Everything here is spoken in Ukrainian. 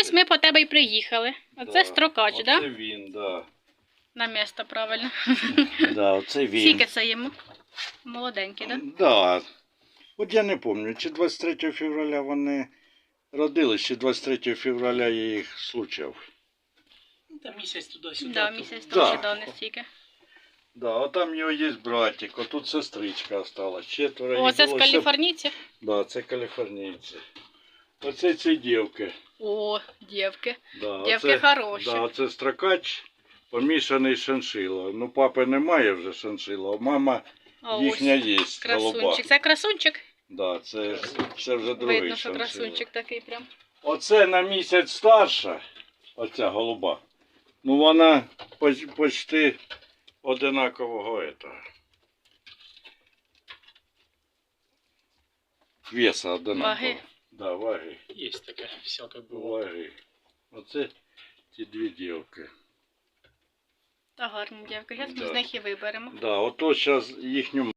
ось ми по тебе й приїхали. Оце Да, строкач, оце да? він, да. На місто, правильно. Да, оце він. Скільки це йому? Молоденький, да? Да. От я не пам'ятаю, чи 23 февраля вони родились, чи 23 февраля я їх случав. Ну, Там місяць туди-сюди. Да, місяць Да. тому давно стільки. Да, а там його є братик, а тут сестричка осталась. Четверо О, це з каліфорнійців? Да, це каліфорнійці. Оце ці дівки. О, дівки. Да, Дівки хороші. Да, це строкач помішаний з шиншилою. Ну, папи немає вже шиншила, а мама А їхня є, голуба. красунчик. Це красунчик? Да, це, це вже другий Видно, що шиншила. красунчик такий прям. Оце на місяць старша, оця голуба. Ну вона поч- почти одинакового этого. Веса одинакового. Ваги? Да, ваги. Є таке, всяке було. Ваги. Оце ті дві дівки. Та гарні дівки. Зараз ми Да. з них і виберемо. Да, ото зараз їхню